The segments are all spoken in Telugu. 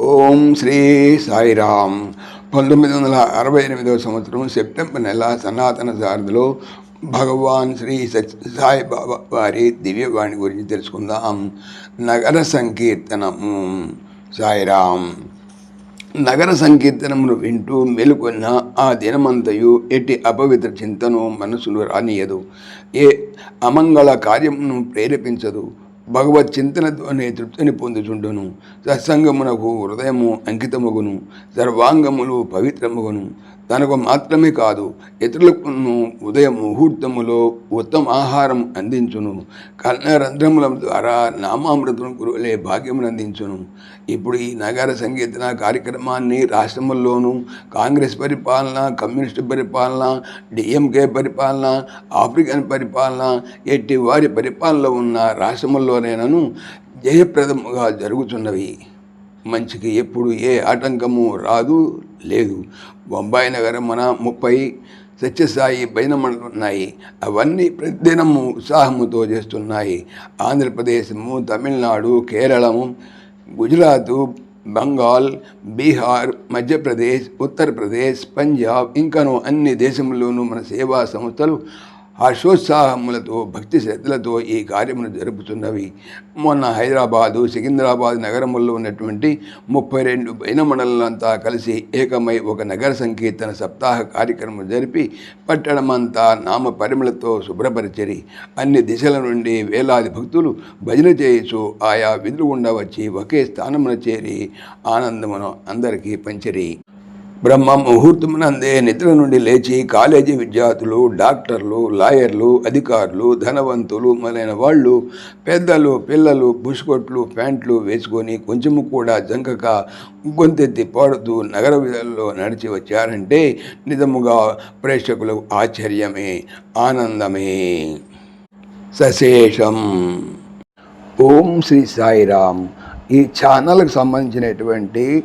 ఓం శ్రీ సాయిరామ్. పంతొమ్మిది వందల అరవై ఎనిమిదవ సంవత్సరం సెప్టెంబర్ నెల సనాతన సారథిలో భగవాన్ శ్రీ సత్య సాయి బాబా వారి దివ్యవాణి గురించి తెలుసుకుందాం. నగర సంకీర్తనము సాయిరామ్. నగర సంకీర్తనమును వింటూ మెలుకొన్న ఆ దినమంతయు ఎట్టి అపవిత్ర చింతను మనసులు రానియదు. ఏ అమంగళ కార్యమును ప్రేరేపించదు. భగవత్ చింతనతోనే తృప్తిని పొందుచుండును. సత్సంగమునకు హృదయము అంకితమగును. సర్వాంగములు పవిత్రమగును. తనకు మాత్రమే కాదు ఇతరులకు ఉదయ ముహూర్తములో ఉత్తమ ఆహారం అందించును. కర్ణరంధ్రముల ద్వారా నామామృతం కురులే భాగ్యమును అందించును. ఇప్పుడు ఈ నగర సంగీతన కార్యక్రమాన్ని రాష్ట్రముల్లోనూ కాంగ్రెస్ పరిపాలన కమ్యూనిస్టు పరిపాలన డిఎంకే పరిపాలన ఆఫ్రికన్ పరిపాలన ఎట్టి వారి పరిపాలనలో ఉన్న రాష్ట్రముల్లోనేనను జయప్రదముగా జరుగుతున్నవి మంచికి ఎప్పుడు ఏ ఆటంకము రాదు లేదు. బొంబాయి నగరం మన ముప్పై సత్యసాయి బైనమణులు ఉన్నాయి అవన్నీ ప్రతిదినము ఉత్సాహముతో చేస్తున్నాయి. ఆంధ్రప్రదేశము తమిళనాడు కేరళము గుజరాతు బెంగాల్ బీహార్ మధ్యప్రదేశ్ ఉత్తరప్రదేశ్ పంజాబ్ ఇంకను అన్ని దేశంలోనూ మన సేవా సంస్థలు హర్షోత్సాహములతో భక్తి శ్రద్ధలతో ఈ కార్యమును జరుపుతున్నవి. మొన్న హైదరాబాదు సికింద్రాబాద్ నగరముల్లో ఉన్నటువంటి ముప్పై రెండు బైన మండలంతా కలిసి ఏకమై ఒక నగర సంకీర్తన సప్తాహ కార్యక్రమం జరిపి పట్టణమంతా నామ పరిమళతో శుభ్రపరిచరి. అన్ని దిశల నుండి వేలాది భక్తులు భజన చేయుచు ఆయా విధులు గుండా వచ్చి ఒకే స్థానమున చేరి ఆనందమును అందరికీ పంచరి. బ్రహ్మ ముహూర్తమునందే నిద్ర నుండి లేచి కాలేజీ విద్యార్థులు డాక్టర్లు లాయర్లు అధికారులు ధనవంతులు మొదలైన వాళ్ళు పెద్దలు పిల్లలు బుష్కొట్లు ప్యాంట్లు వేసుకొని కొంచెము కూడా జంకక గొంతెత్తి పాడుతూ నగర విధుల్లో నడిచి వచ్చారంటే నిజముగా ప్రేక్షకులకు ఆశ్చర్యమే ఆనందమే. సశేషం. ఓం శ్రీ సాయిరామ్. ఈ ఛానల్కి సంబంధించినటువంటి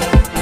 Thank you.